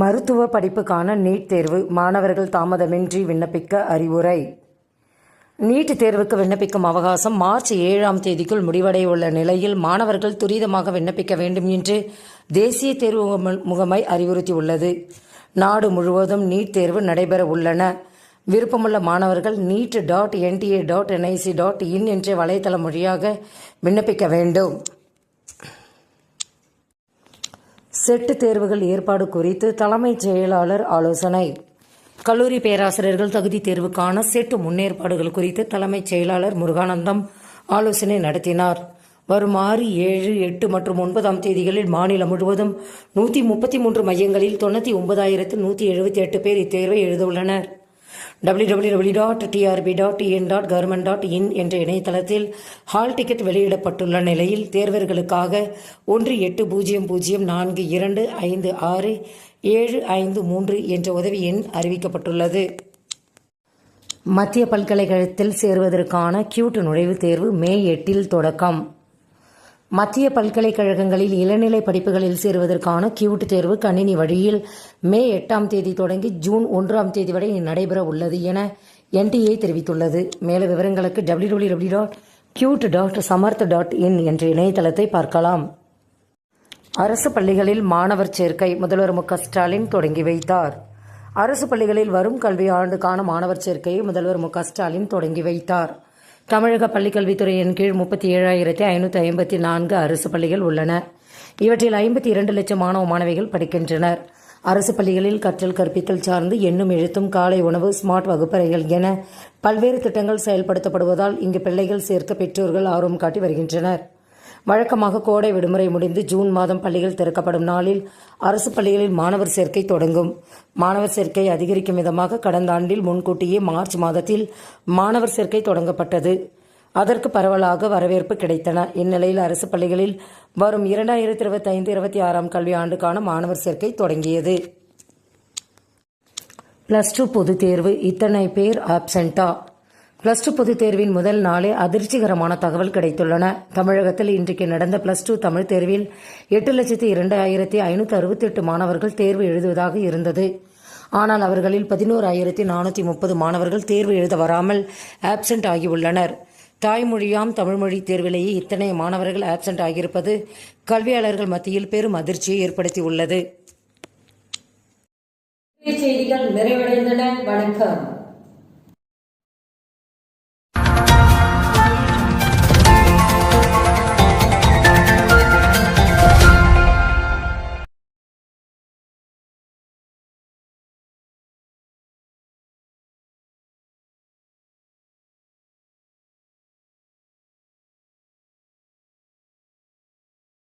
மருத்துவ படிப்புக்கான நீட் தேர்வு மாணவர்கள் தாமதமின்றி விண்ணப்பிக்க அறிவுரை. நீட் தேர்வுக்கு விண்ணப்பிக்கும் அவகாசம் மார்ச் ஏழாம் தேதிக்குள் முடிவடைய உள்ள நிலையில் மாணவர்கள் துரிதமாக விண்ணப்பிக்க வேண்டும் என்று தேசிய தேர்வு முகம- முகமை அறிவுறுத்தியுள்ளது. நாடு முழுவதும் நீட் தேர்வு நடைபெற உள்ளன. விருப்பமுள்ள மாணவர்கள் NEET dot NTA dot NIC dot in என்ற வலைதளம் வழியாக விண்ணப்பிக்க வேண்டும். செட்டு தேர்வுகள் ஏற்பாடு குறித்து தலைமைச் செயலாளர் ஆலோசனை. கல்லூரி பேராசிரியர்கள் தகுதி தேர்வுக்கான செட்டு முன்னேற்பாடுகள் குறித்து தலைமைச் செயலாளர் முருகானந்தம் ஆலோசனை நடத்தினார். வரும் ஆறு ஏழு எட்டு மற்றும் ஒன்பதாம் தேதிகளில் மாநிலம் முழுவதும் நூற்றி முப்பத்தி மூன்று மையங்களில் தொண்ணூற்றி ஒன்பதாயிரத்து நூற்றி எழுபத்தி எட்டு பேர் இத்தேர்வை எழுதவுள்ளனர் W dot TRB dot in dot government dot in என்ற இணையதளத்தில் ஹால் டிக்கெட் வெளியிடப்பட்டுள்ள நிலையில் தேர்வர்களுக்காக ஒன்று எட்டு பூஜ்ஜியம் பூஜ்ஜியம் நான்கு இரண்டு ஐந்து ஆறு ஏழு ஐந்து மூன்று என்ற உதவி எண் அறிவிக்கப்பட்டுள்ளது. மத்திய பல்கலைக்கழகத்தில் சேருவதற்கான கியூட் நுழைவுத் தேர்வு மே எட்டில் தொடக்கம். மத்திய பல்கலைக்கழகங்களில் இளநிலை படிப்புகளில் சேருவதற்கான கியூட் தேர்வு கணினி வழியில் மே எட்டாம் தேதி தொடங்கி ஜூன் ஒன்றாம் தேதி வரை நடைபெற உள்ளது என என்டிஏ தெரிவித்துள்ளது. மேல விவரங்களுக்கு www.qt.smarth.in dot CUET dot Samarth dot in என்ற இணையதளத்தை பார்க்கலாம். அரசு பள்ளிகளில் மாணவர் சேர்க்கை முதல்வர் மு ஸ்டாலின் தொடங்கி வைத்தார். அரசு பள்ளிகளில் வரும் கல்வி ஆண்டுக்கான மாணவர் சேர்க்கையை முதல்வர் மு ஸ்டாலின் தொடங்கி வைத்தார். தமிழக பள்ளிக்கல்வித்துறையின் கீழ் முப்பத்தி ஏழாயிரத்தி ஐநூற்றி ஐம்பத்தி நான்கு அரசு பள்ளிகள் உள்ளன. இவற்றில் ஐம்பத்தி இரண்டு லட்சம் மாணவ மாணவிகள் படிக்கின்றனர். அரசு பள்ளிகளில் கற்றல் கற்பித்தல் சார்ந்து எண்ணும் எழுத்தும் காலை உணவு ஸ்மார்ட் வகுப்பறைகள் என பல்வேறு திட்டங்கள் செயல்படுத்தப்படுவதால் இங்கு பிள்ளைகள் சேர்க்க பெற்றோர்கள் ஆர்வம் காட்டி வருகின்றனர். வழக்கமாக கோடை விடுமுறை முடிந்து ஜூன் மாதம் பள்ளிகள் திறக்கப்படும் நாளில் அரசு பள்ளிகளில் மாணவர் சேர்க்கை தொடங்கும். மாணவர் சேர்க்கை அதிகரிக்கும் விதமாக கடந்த ஆண்டில் முன்கூட்டியே மார்ச் மாதத்தில் மாணவர் சேர்க்கை தொடங்கப்பட்டது. அதற்கு பரவலாக வரவேற்பு கிடைத்தன. இந்நிலையில் அரசு பள்ளிகளில் வரும் இரண்டாயிரத்தி இருபத்தி ஐந்து இருபத்தி ஆறாம் கல்வி ஆண்டுக்கான மாணவர் சேர்க்கை தொடங்கியது. பிளஸ் டூ பொதுத் தேர்வு. இத்தனை பேர் ஆப்சென்டா பிளஸ் டூ பொதுத் தேர்வின் முதல் நாளே அதிர்ச்சிகரமான தகவல் கிடைத்துள்ளன. தமிழகத்தில் இன்றைக்கு நடந்த பிளஸ் டூ தமிழ் தேர்வில் எட்டு லட்சத்தி இரண்டாயிரத்தி ஐநூற்றி அறுபத்தி எட்டு மாணவர்கள் தேர்வு எழுதுவதாக இருந்தது. ஆனால் அவர்களில் பதினோராயிரத்தி நானூற்றி முப்பது மாணவர்கள் தேர்வு எழுத வராமல் ஆப்சென்ட் ஆகியுள்ளனர். தாய்மொழியாம் தமிழ்மொழி தேர்விலேயே இத்தனை மாணவர்கள் ஆப்சென்ட் ஆகியிருப்பது கல்வியாளர்கள் மத்தியில் பெரும் அதிர்ச்சியை ஏற்படுத்தியுள்ளது. செய்திகள் நிறைவடைந்தன. வணக்கம்.